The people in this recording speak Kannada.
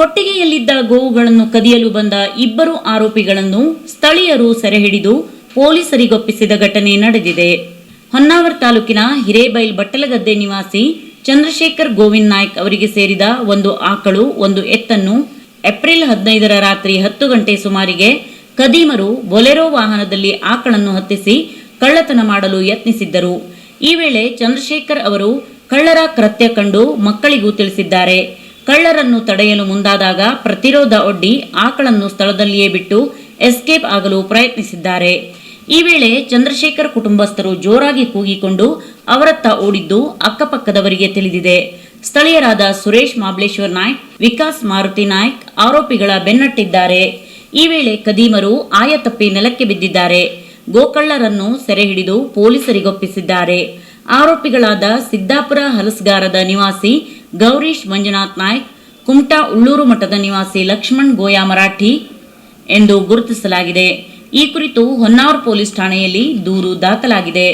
ಕೊಟ್ಟಿಗೆಯಲ್ಲಿದ್ದ ಗೋವುಗಳನ್ನು ಕದಿಯಲು ಬಂದ ಇಬ್ಬರು ಆರೋಪಿಗಳನ್ನು ಸ್ಥಳೀಯರು ಸೆರೆಹಿಡಿದು ಪೊಲೀಸರಿಗೊಪ್ಪಿಸಿದ ಘಟನೆ ನಡೆದಿದೆ. ಹೊನ್ನಾವರ ತಾಲೂಕಿನ ಹಿರೇಬೈಲ್ ಬಟ್ಟಲಗದ್ದೆ ನಿವಾಸಿ ಚಂದ್ರಶೇಖರ್ ಗೋವಿಂದ್ ನಾಯ್ಕ್ ಅವರಿಗೆ ಸೇರಿದ ಒಂದು ಆಕಳು, ಒಂದು ಎತ್ತನ್ನು ಏಪ್ರಿಲ್ ಹದಿನೈದರ ರಾತ್ರಿ ಹತ್ತು ಗಂಟೆ ಸುಮಾರಿಗೆ ಕದೀಮರು ಬೊಲೆರೋ ವಾಹನದಲ್ಲಿ ಆಕಳನ್ನು ಹತ್ತಿಸಿ ಕಳ್ಳತನ ಮಾಡಲು ಯತ್ನಿಸಿದ್ದರು. ಈ ವೇಳೆ ಚಂದ್ರಶೇಖರ್ ಅವರು ಕಳ್ಳರ ಕೃತ್ಯ ಕಂಡು ಮಕ್ಕಳಿಗೂ ತಿಳಿಸಿದ್ದಾರೆ. ಕಳ್ಳರನ್ನು ತಡೆಯಲು ಮುಂದಾದಾಗ ಪ್ರತಿರೋಧ ಒಡ್ಡಿ ಆಕಳನ್ನು ಸ್ಥಳದಲ್ಲಿಯೇ ಬಿಟ್ಟು ಎಸ್ಕೇಪ್ ಆಗಲು ಪ್ರಯತ್ನಿಸಿದ್ದಾರೆ. ಈ ವೇಳೆ ಚಂದ್ರಶೇಖರ್ ಕುಟುಂಬಸ್ಥರು ಜೋರಾಗಿ ಕೂಗಿಕೊಂಡು ಅವರತ್ತ ಓಡಿದ್ದು ಅಕ್ಕಪಕ್ಕದವರಿಗೆ ತಿಳಿದಿದೆ. ಸ್ಥಳೀಯರಾದ ಸುರೇಶ್ ಮಾಬ್ಲೇಶ್ವರ್ ನಾಯ್ಕ್, ವಿಕಾಸ್ ಮಾರುತಿ ನಾಯ್ಕ್ ಆರೋಪಿಗಳ ಬೆನ್ನಟ್ಟಿದ್ದಾರೆ. ಈ ವೇಳೆ ಕದೀಮರು ಆಯ ತಪ್ಪಿ ನೆಲಕ್ಕೆ ಬಿದ್ದಿದ್ದಾರೆ. ಗೋಕಳ್ಳರನ್ನು ಸೆರೆ ಹಿಡಿದು ಪೊಲೀಸರಿಗೊಪ್ಪಿಸಿದ್ದಾರೆ. ಆರೋಪಿಗಳಾದ ಸಿದ್ದಾಪುರ ಹಲಸ್ಗಾರದ ನಿವಾಸಿ ಗೌರೀಶ್, ಮಂಜುನಾಥ್ ನಾಯ್ಕ್, ಕುಮಟಾ, ಉಳ್ಳೂರು ಮಠದ ನಿವಾಸಿ ಲಕ್ಷ್ಮಣ್ ಗೋಯಾ ಮರಾಠಿ ಎಂದು ಗುರುತಿಸಲಾಗಿದೆ. ಈ ಕುರಿತು ಹೊನ್ನಾವರ ಪೊಲೀಸ್ ಠಾಣೆಯಲ್ಲಿ ದೂರು ದಾಖಲಾಗಿದೆ.